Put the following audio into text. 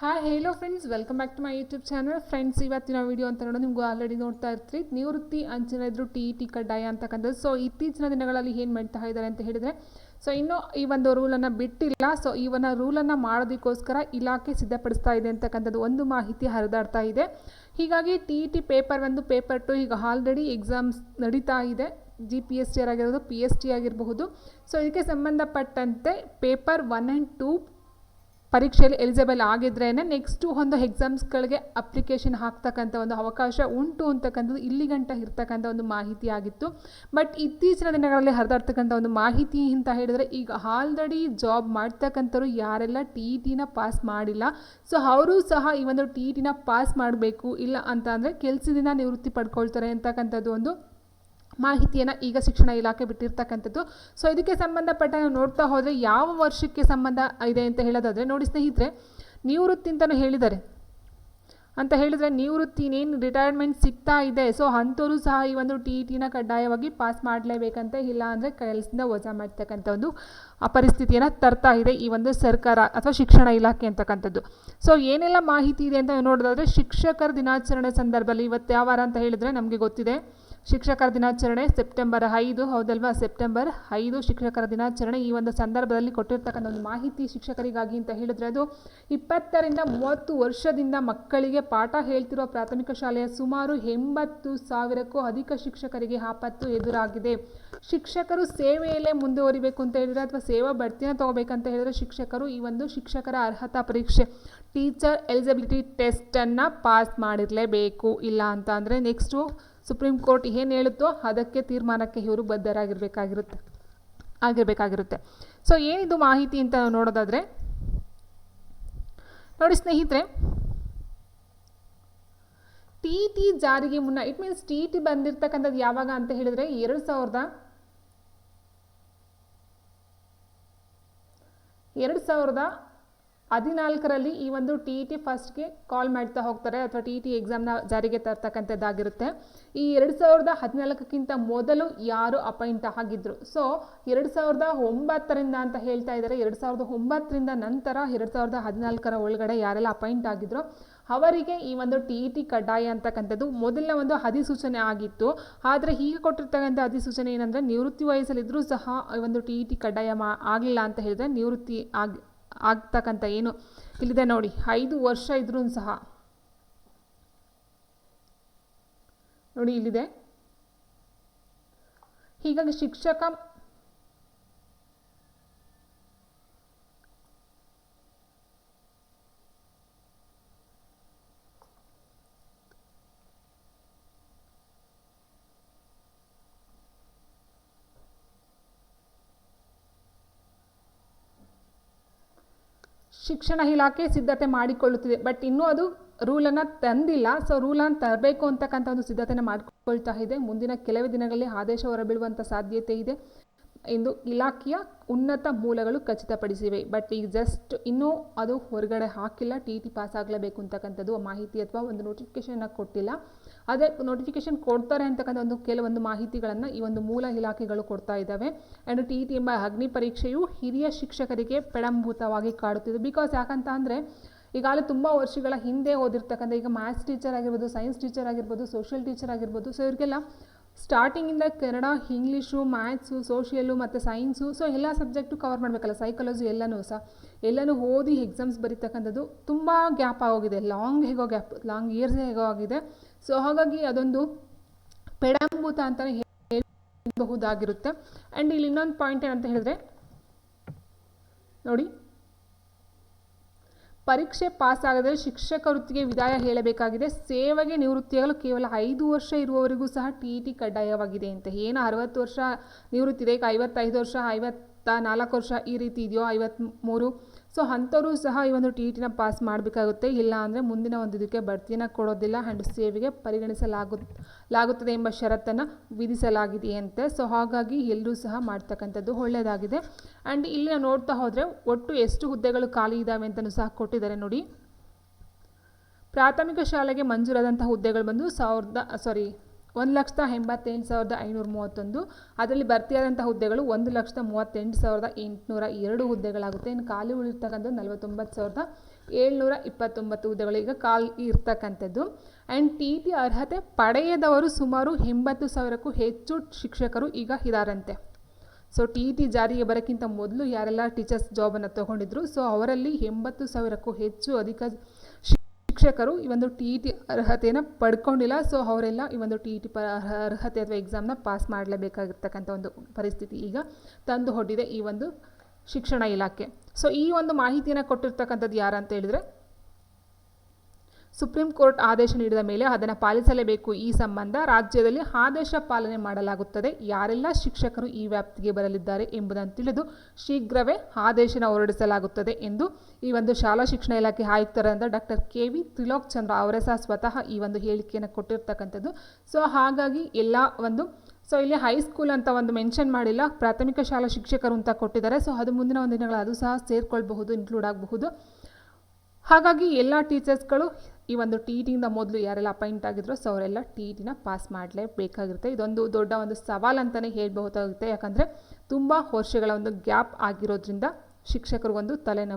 Hi hello friends welcome back to my YouTube channel friends ಇವತ್ತಿನ video ಅಂತ ನೋಡೋದು ನಿಮಗೂ ಆಲ್ರೆಡಿ ನೋಡ್ತಾ ಇರ್ತೀರಿ. ನಿವೃತ್ತಿ ಅಂಚಿನ ಇದ್ರು ಟಿ ಇ ಟಿ ಕಡ್ಡಾಯ ಅಂತಕ್ಕಂಥದ್ದು ಸೊ ಇತ್ತೀಚಿನ ದಿನಗಳಲ್ಲಿ ಏನು ಮಾಡ್ತಾ ಇದ್ದಾರೆ ಅಂತ ಹೇಳಿದರೆ ಸೊ ಇನ್ನೂ ಈ ಒಂದು ರೂಲನ್ನು ಬಿಟ್ಟಿಲ್ಲ. ಸೊ ಒಂದು ರೂಲನ್ನು ಮಾಡೋದಕ್ಕೋಸ್ಕರ ಇಲಾಖೆ ಸಿದ್ಧಪಡಿಸ್ತಾ ಇದೆ ಅಂತಕ್ಕಂಥದ್ದು ಒಂದು ಮಾಹಿತಿ ಹರಿದಾಡ್ತಾ ಇದೆ. ಹೀಗಾಗಿ ಟಿ ಇ ಟಿ ಪೇಪರ್ ಒಂದು ಪೇಪರ್ ಟು ಈಗ ಆಲ್ರೆಡಿ ಎಕ್ಸಾಮ್ಸ್ ನಡೀತಾ ಇದೆ. ಜಿ ಪಿ ಎಸ್ ಟಿ ಆಗಿರ್ಬೋದು ಪಿ ಎಸ್ ಟಿ ಆಗಿರಬಹುದು. ಸೊ ಇದಕ್ಕೆ ಸಂಬಂಧಪಟ್ಟಂತೆ ಪೇಪರ್ ಒನ್ ಆ್ಯಂಡ್ ಟೂ ಪರೀಕ್ಷೆಯಲ್ಲಿ ಎಲಿಜಿಬಲ್ ಆಗಿದ್ರೇ ನೆಕ್ಸ್ಟು ಒಂದು ಎಕ್ಸಾಮ್ಸ್ಗಳಿಗೆ ಅಪ್ಲಿಕೇಶನ್ ಹಾಕ್ತಕ್ಕಂಥ ಒಂದು ಅವಕಾಶ ಉಂಟು ಅಂತಕ್ಕಂಥದ್ದು ಇಲ್ಲಿಗಂಟ ಇರ್ತಕ್ಕಂಥ ಒಂದು ಮಾಹಿತಿ ಆಗಿತ್ತು. ಬಟ್ ಇತ್ತೀಚಿನ ದಿನಗಳಲ್ಲಿ ಹರಿದಾಡ್ತಕ್ಕಂಥ ಒಂದು ಮಾಹಿತಿ ಅಂತ ಹೇಳಿದರೆ ಈಗ ಆಲ್ರೆಡಿ ಜಾಬ್ ಮಾಡ್ತಕ್ಕಂಥವ್ರು ಯಾರೆಲ್ಲ ಟಿ ಇ ಟಿನ ಪಾಸ್ ಮಾಡಿಲ್ಲ. ಸೊ ಅವರು ಸಹ ಈ ಒಂದು ಟಿ ಇ ಟಿನ ಪಾಸ್ ಮಾಡಬೇಕು ಇಲ್ಲ ಅಂತ ಅಂದರೆ ಕೆಲಸದಿಂದ ನಿವೃತ್ತಿ ಪಡ್ಕೊಳ್ತಾರೆ ಅಂತಕ್ಕಂಥದ್ದು ಒಂದು ಮಾಹಿತಿಯನ್ನು ಈಗ ಶಿಕ್ಷಣ ಇಲಾಖೆ ಬಿಟ್ಟಿರ್ತಕ್ಕಂಥದ್ದು. ಸೊ ಇದಕ್ಕೆ ಸಂಬಂಧಪಟ್ಟ ನಾವು ನೋಡ್ತಾ ಹೋದರೆ ಯಾವ ವರ್ಷಕ್ಕೆ ಸಂಬಂಧ ಇದೆ ಅಂತ ಹೇಳೋದಾದರೆ, ನೋಡಿ ಸ್ನೇಹಿತರೆ, ನಿವೃತ್ತಿ ಅಂತಲೂ ಹೇಳಿದ್ದಾರೆ. ಅಂತ ಹೇಳಿದರೆ ನಿವೃತ್ತಿ ಇನ್ನೇನು ರಿಟೈರ್ಮೆಂಟ್ ಸಿಗ್ತಾ ಇದೆ. ಸೊ ಅಂಥವರು ಸಹ ಈ ಒಂದು ಟಿ ಇ ಟಿನ ಕಡ್ಡಾಯವಾಗಿ ಪಾಸ್ ಮಾಡಲೇಬೇಕಂತ ಇಲ್ಲ ಅಂದರೆ ಕೆಲಸದಿಂದ ವಜಾ ಮಾಡ್ತಕ್ಕಂಥ ಒಂದು ಪರಿಸ್ಥಿತಿಯನ್ನು ತರ್ತಾ ಇದೆ ಈ ಒಂದು ಸರ್ಕಾರ ಅಥವಾ ಶಿಕ್ಷಣ ಇಲಾಖೆ ಅಂತಕ್ಕಂಥದ್ದು. ಸೊ ಏನೆಲ್ಲ ಮಾಹಿತಿ ಇದೆ ಅಂತ ನೋಡೋದಾದರೆ ಶಿಕ್ಷಕರ ದಿನಾಚರಣೆ ಸಂದರ್ಭದಲ್ಲಿ ಇವತ್ತು ಯಾವ ವಾರ ಅಂತ ಹೇಳಿದರೆ ನಮಗೆ ಗೊತ್ತಿದೆ. ಶಿಕ್ಷಕರ ದಿನಾಚರಣೆ ಸೆಪ್ಟೆಂಬರ್ ಐದು, ಹೌದಲ್ವಾ? ಸೆಪ್ಟೆಂಬರ್ ಐದು ಶಿಕ್ಷಕರ ದಿನಾಚರಣೆ. ಈ ಒಂದು ಸಂದರ್ಭದಲ್ಲಿ ಕೊಟ್ಟಿರ್ತಕ್ಕಂಥ ಒಂದು ಮಾಹಿತಿ ಶಿಕ್ಷಕರಿಗಾಗಿ ಅಂತ ಹೇಳಿದ್ರೆ ಅದು ಇಪ್ಪತ್ತರಿಂದ ಮೂವತ್ತು ವರ್ಷದಿಂದ ಮಕ್ಕಳಿಗೆ ಪಾಠ ಹೇಳ್ತಿರುವ ಪ್ರಾಥಮಿಕ ಶಾಲೆಯ ಸುಮಾರು ಎಂಬತ್ತು ಸಾವಿರಕ್ಕೂ ಅಧಿಕ ಶಿಕ್ಷಕರಿಗೆ ಆಪತ್ತು ಎದುರಾಗಿದೆ. ಶಿಕ್ಷಕರು ಸೇವೆಯಲ್ಲೇ ಮುಂದುವರಿಬೇಕು ಅಂತ ಹೇಳಿದರೆ ಅಥವಾ ಸೇವಾ ಬಡ್ತಿನ ತಗೋಬೇಕಂತ ಹೇಳಿದರೆ ಶಿಕ್ಷಕರು ಈ ಒಂದು ಶಿಕ್ಷಕರ ಅರ್ಹತಾ ಪರೀಕ್ಷೆ, ಟೀಚರ್ ಎಲಿಜಿಬಿಲಿಟಿ ಟೆಸ್ಟನ್ನು ಪಾಸ್ ಮಾಡಿರಲೇಬೇಕು. ಇಲ್ಲ ಅಂತ ಅಂದರೆ ನೆಕ್ಸ್ಟು ಸುಪ್ರೀಂ ಕೋರ್ಟ್ ಏನು ಹೇಳುತ್ತೋ ಅದಕ್ಕೆ ತೀರ್ಮಾನಕ್ಕೆ ಇವರು ಬದ್ಧರಾಗಿರಬೇಕಾಗಿರುತ್ತೆ. ಆಗಿರಬೇಕಾಗಿರುತ್ತೆ. ಸೊ ಏನಿದು ಮಾಹಿತಿ ಅಂತ ನೋಡೋದಾದರೆ, ನೋಡಿ ಸ್ನೇಹಿತರೆ ಟಿ ಟಿ ಜಾರಿಗೆ ಮುನ್ನ ಇಟ್ ಮೀನ್ಸ್ ಟಿ ಟಿ ಬಂದಿರತಕ್ಕಂಥದ್ದು ಯಾವಾಗ ಅಂತ ಹೇಳಿದರೆ, ಎರಡು ಸಾವಿರದ ಎರಡು ಸಾವಿರದ ಹದಿನಾಲ್ಕರಲ್ಲಿ ಈ ಒಂದು ಟಿ ಇ ಟಿ ಫಸ್ಟ್ಗೆ ಕಾಲ್ ಮಾಡ್ತಾ ಹೋಗ್ತಾರೆ ಅಥವಾ ಟಿ ಇ ಟಿ ಎಕ್ಸಾಮ್ನ ಜಾರಿಗೆ ತರ್ತಕ್ಕಂಥದ್ದಾಗಿರುತ್ತೆ. ಈ ಎರಡು ಸಾವಿರದ ಹದಿನಾಲ್ಕಕ್ಕಿಂತ ಮೊದಲು ಯಾರು ಅಪಾಯಿಂಟ್ ಆಗಿದ್ದರು ಸೊ ಎರಡು ಸಾವಿರದ ಒಂಬತ್ತರಿಂದ ಅಂತ ಹೇಳ್ತಾ ಇದ್ದಾರೆ. ಎರಡು ಸಾವಿರದ ಒಂಬತ್ತರಿಂದ ನಂತರ ಎರಡು ಸಾವಿರದ ಹದಿನಾಲ್ಕರ ಒಳಗಡೆ ಯಾರೆಲ್ಲ ಅಪಾಯಿಂಟ್ ಆಗಿದ್ರು? ಅವರಿಗೆ ಈ ಒಂದು ಟಿ ಇ ಟಿ ಕಡ್ಡಾಯ ಅಂತಕ್ಕಂಥದ್ದು ಮೊದಲನೇ ಒಂದು ಅಧಿಸೂಚನೆ ಆಗಿತ್ತು. ಆದರೆ ಈಗ ಕೊಟ್ಟಿರ್ತಕ್ಕಂಥ ಅಧಿಸೂಚನೆ ಏನಂದರೆ ನಿವೃತ್ತಿ ವಯಸ್ಸಲ್ಲಿದ್ದರೂ ಸಹ ಈ ಒಂದು ಟಿ ಇ ಟಿ ಕಡ್ಡಾಯ ಮಾ ಆಗಲಿಲ್ಲ ಅಂತ ಹೇಳಿದ್ರೆ ನಿವೃತ್ತಿ ಆಗಿ ಆಗ್ತಕ್ಕಂಥ ಏನು? ಇಲ್ಲಿದೆ ನೋಡಿ ಐದು ವರ್ಷ ಇದ್ರೂ ಸಹ. ನೋಡಿ ಇಲ್ಲಿದೆ. ಹೀಗಾಗಿ ಶಿಕ್ಷಕ ಶಿಕ್ಷಣ ಇಲಾಖೆ ಸಿದ್ಧತೆ ಮಾಡಿಕೊಳ್ಳುತ್ತಿದೆ. ಬಟ್ ಇನ್ನೂ ಅದು ರೂಲನ್ನು ತಂದಿಲ್ಲ. ಸೊ ರೂಲನ್ನು ತರಬೇಕು ಅಂತಕ್ಕಂಥ ಒಂದು ಸಿದ್ಧತೆಯನ್ನು ಮಾಡಿಕೊಳ್ತಾ ಇದೆ. ಮುಂದಿನ ಕೆಲವೇ ದಿನಗಳಲ್ಲಿ ಆದೇಶ ಹೊರಬೀಳುವಂಥ ಸಾಧ್ಯತೆ ಇದೆ. ಎಂದು ಇಲಾಖೆಯ ಉನ್ನತ ಮೂಲಗಳು ಖಚಿತಪಡಿಸಿವೆ. ಬಟ್ ಈಗ ಜಸ್ಟ್ ಇನ್ನೂ ಅದು ಹೊರಗಡೆ ಹಾಕಿಲ್ಲ. ಟಿ ಟಿ ಪಾಸ್ ಆಗಲೇಬೇಕು ಅಂತಕ್ಕಂಥದ್ದು ಮಾಹಿತಿ ಅಥವಾ ಒಂದು ನೋಟಿಫಿಕೇಷನ್ನ ಕೊಟ್ಟಿಲ್ಲ. ಅದೇ ನೋಟಿಫಿಕೇಷನ್ ಕೊಡ್ತಾರೆ ಅಂತಕ್ಕಂಥ ಒಂದು ಕೆಲವೊಂದು ಮಾಹಿತಿಗಳನ್ನು ಈ ಒಂದು ಮೂಲ ಇಲಾಖೆಗಳು ಕೊಡ್ತಾ ಇದ್ದಾವೆ. ಆ್ಯಂಡ್ ಟಿ ಟಿ ಎಂಬ ಅಗ್ನಿ ಪರೀಕ್ಷೆಯು ಹಿರಿಯ ಶಿಕ್ಷಕರಿಗೆ ಪೆಡಂಭೂತವಾಗಿ ಕಾಡುತ್ತಿದೆ. ಬಿಕಾಸ್ ಯಾಕಂತ ಅಂದರೆ, ಈಗಾಗಲೇ ತುಂಬ ವರ್ಷಗಳ ಹಿಂದೆ ಓದಿರ್ತಕ್ಕಂಥ ಈಗ ಮ್ಯಾಥ್ಸ್ ಟೀಚರ್ ಆಗಿರ್ಬೋದು ಸೈನ್ಸ್ ಟೀಚರ್ ಆಗಿರ್ಬೋದು ಸೋಷಿಯಲ್ ಟೀಚರ್ ಆಗಿರ್ಬೋದು ಸೊ ಇವರಿಗೆಲ್ಲ ಸ್ಟಾರ್ಟಿಂಗಿಂದ ಕನ್ನಡ ಇಂಗ್ಲೀಷು ಮ್ಯಾಥ್ಸು ಸೋಷಿಯಲು ಮತ್ತು ಸೈನ್ಸು ಸೊ ಎಲ್ಲ ಸಬ್ಜೆಕ್ಟು ಕವರ್ ಮಾಡಬೇಕಲ್ಲ ಸೈಕಾಲಜಿ ಎಲ್ಲನೂ ಸಹ. ಎಲ್ಲನೂ ಓದಿ ಎಕ್ಸಾಮ್ಸ್ ಬರೀತಕ್ಕಂಥದ್ದು ತುಂಬ ಗ್ಯಾಪ್ ಆಗೋಗಿದೆ. ಲಾಂಗ್ ಹೇಗೋ ಗ್ಯಾಪ್ ಲಾಂಗ್ ಇಯರ್ಸ್ ಹೇಗೋ ಆಗಿದೆ. ಸೊ ಹಾಗಾಗಿ ಅದೊಂದು ಪೆಡಂಬೂತ ಅಂತಲೇ ಹೇಳಬಹುದಾಗಿರುತ್ತೆ. ಆ್ಯಂಡ್ ಇಲ್ಲಿ ಇನ್ನೊಂದು ಪಾಯಿಂಟ್ ಏನಂತ ಹೇಳಿದ್ರೆ, ನೋಡಿ. ಪರೀಕ್ಷೆ ಪಾಸ್ ಆಗದರೆ ಶಿಕ್ಷಕ ವೃತ್ತಿಗೆ ವಿದಾಯ ಹೇಳಬೇಕಾಗಿದೆ. ಸೇವೆಗೆ ನಿವೃತ್ತಿಯಾಗಲು ಕೇವಲ ಐದು ವರ್ಷ ಇರುವವರಿಗೂ ಸಹ ಟಿ ಟಿ ಕಡ್ಡಾಯವಾಗಿದೆ ಅಂತ. ಏನು ಅರವತ್ತು ವರ್ಷ ನಿವೃತ್ತಿ ಇದೆ, ಈಗ ಐವತ್ತೈದು ವರ್ಷ ಐವತ್ತ ನಾಲ್ಕು ವರ್ಷ ಈ ರೀತಿ ಇದೆಯೋ ಐವತ್ತ್ಮೂರು ಸೊ ಅಂಥವರು ಸಹ ಈ ಒಂದು ಟಿ ಟಿನ ಪಾಸ್ ಮಾಡಬೇಕಾಗುತ್ತೆ. ಇಲ್ಲ ಅಂದರೆ ಮುಂದಿನ ಒಂದು ಇದಕ್ಕೆ ಬಡ್ತಿಯನ್ನು ಕೊಡೋದಿಲ್ಲ. ಆ್ಯಂಡ್ ಸೇವೆಗೆ ಪರಿಗಣಿಸಲಾಗು ಲಾಗುತ್ತದೆ ಎಂಬ ಷರತ್ತನ್ನು ವಿಧಿಸಲಾಗಿದೆಯಂತೆ ಸೊ ಹಾಗಾಗಿ ಎಲ್ಲರೂ ಸಹ ಮಾಡ್ತಕ್ಕಂಥದ್ದು ಒಳ್ಳೆಯದಾಗಿದೆ. ಆ್ಯಂಡ್ ಇಲ್ಲಿ ನಾವು ನೋಡ್ತಾ ಹೋದರೆ ಒಟ್ಟು ಎಷ್ಟು ಹುದ್ದೆಗಳು ಖಾಲಿ ಇದ್ದಾವೆ ಅಂತಲೂ ಸಹ ಕೊಟ್ಟಿದ್ದಾರೆ ನೋಡಿ. ಪ್ರಾಥಮಿಕ ಶಾಲೆಗೆ ಮಂಜೂರಾದಂಥ ಹುದ್ದೆಗಳು ಬಂದು ಸಾವಿರದ ಸಾರಿ ಒಂದು ಲಕ್ಷದ ಎಂಬತ್ತೆಂಟು ಸಾವಿರದ ಐನೂರ ಮೂವತ್ತೊಂದು. ಅದರಲ್ಲಿ ಭರ್ತಿಯಾದಂಥ ಹುದ್ದೆಗಳು ಒಂದು ಲಕ್ಷದ ಮೂವತ್ತೆಂಟು ಸಾವಿರದ ಎಂಟುನೂರ ಎರಡು ಹುದ್ದೆಗಳಾಗುತ್ತೆ. ಇನ್ನು ಖಾಲಿ ಉಳಿರ್ತಕ್ಕಂಥದ್ದು ನಲವತ್ತೊಂಬತ್ತು ಸಾವಿರದ ಏಳ್ನೂರ ಇಪ್ಪತ್ತೊಂಬತ್ತು ಹುದ್ದೆಗಳು. ಈಗ ಖಾಲಿ ಇರ್ತಕ್ಕಂಥದ್ದು. ಆ್ಯಂಡ್ ಟಿ ಟಿ ಅರ್ಹತೆ ಪಡೆಯದವರು ಸುಮಾರು ಎಂಬತ್ತು ಸಾವಿರಕ್ಕೂ ಹೆಚ್ಚು ಶಿಕ್ಷಕರು ಈಗ ಇದಾರಂತೆ. ಸೊ ಟಿ ಟಿ ಜಾರಿಗೆ ಬರೋಕ್ಕಿಂತ ಮೊದಲು ಯಾರೆಲ್ಲ ಟೀಚರ್ಸ್ ಜಾಬನ್ನು ತೊಗೊಂಡಿದ್ರು ಸೊ ಅವರಲ್ಲಿ ಎಂಬತ್ತು ಸಾವಿರಕ್ಕೂ ಹೆಚ್ಚು ಅಧಿಕ ಶಿಕ್ಷಕರು ಈ ಒಂದು ಟಿ ಇ ಟಿ ಅರ್ಹತೆಯನ್ನು ಪಡ್ಕೊಂಡಿಲ್ಲ. ಸೊ ಅವರೆಲ್ಲ ಈ ಒಂದು ಟಿ ಇ ಟಿ ಅರ್ಹತೆ ಅಥವಾ ಎಕ್ಸಾಮ್ನ ಪಾಸ್ ಮಾಡಲೇಬೇಕಾಗಿರ್ತಕ್ಕಂಥ ಒಂದು ಪರಿಸ್ಥಿತಿ ಈಗ ತಂದು ಹೊಡ್ಡಿದೆ ಈ ಒಂದು ಶಿಕ್ಷಣ ಇಲಾಖೆ. ಸೊ ಈ ಒಂದು ಮಾಹಿತಿಯನ್ನು ಕೊಟ್ಟಿರ್ತಕ್ಕಂಥದ್ದು ಯಾರು ಅಂತ ಹೇಳಿದರೆ ಸುಪ್ರೀಂ ಕೋರ್ಟ್ ಆದೇಶ ನೀಡಿದ ಮೇಲೆ ಅದನ್ನು ಪಾಲಿಸಲೇಬೇಕು. ಈ ಸಂಬಂಧ ರಾಜ್ಯದಲ್ಲಿ ಆದೇಶ ಪಾಲನೆ ಮಾಡಲಾಗುತ್ತದೆ. ಯಾರೆಲ್ಲ ಶಿಕ್ಷಕರು ಈ ವ್ಯಾಪ್ತಿಗೆ ಬರಲಿದ್ದಾರೆ ಎಂಬುದನ್ನು ತಿಳಿದು ಶೀಘ್ರವೇ ಆದೇಶನ ಹೊರಡಿಸಲಾಗುತ್ತದೆ ಎಂದು ಈ ಒಂದು ಶಾಲಾ ಶಿಕ್ಷಣ ಇಲಾಖೆ ಆಯುಕ್ತರಾದ doctor K V Trilok Chandra ಅವರೇ ಸಹ ಸ್ವತಃ ಈ ಒಂದು ಹೇಳಿಕೆಯನ್ನು ಕೊಟ್ಟಿರ್ತಕ್ಕಂಥದ್ದು. ಸೊ, ಹಾಗಾಗಿ ಎಲ್ಲ ಒಂದು, ಸೊ, ಇಲ್ಲಿ ಹೈಸ್ಕೂಲ್ ಅಂತ ಒಂದು ಮೆನ್ಷನ್ ಮಾಡಿಲ್ಲ. ಪ್ರಾಥಮಿಕ ಶಾಲಾ ಶಿಕ್ಷಕರು ಅಂತ ಕೊಟ್ಟಿದ್ದಾರೆ. ಸೊ, ಅದು ಮುಂದಿನ ಒಂದು ದಿನಗಳು ಅದು ಸಹ ಸೇರಿಕೊಳ್ಳಬಹುದು ಇನ್ಕ್ಲೂಡ್ ಆಗಬಹುದು. ಹಾಗಾಗಿ ಎಲ್ಲ ಟೀಚರ್ಸ್ಗಳು ಈ ಒಂದು ಟಿ ಟಿಯಿಂದ ಮೊದಲು ಯಾರೆಲ್ಲ ಅಪಾಯಿಂಟ್ ಆಗಿದ್ರು ಸೊ ಅವರೆಲ್ಲ ಟಿ ಟಿನ ಪಾಸ್ ಮಾಡಲೇಬೇಕಾಗಿರುತ್ತೆ ಇದೊಂದು ದೊಡ್ಡ ಒಂದು ಸವಾಲು ಅಂತಲೇ ಹೇಳಬಹುದಾಗುತ್ತೆ. ಯಾಕಂದರೆ ತುಂಬ ವರ್ಷಗಳ ಒಂದು ಗ್ಯಾಪ್ ಆಗಿರೋದ್ರಿಂದ ಶಿಕ್ಷಕರು ಒಂದು ತಲೆನೋವು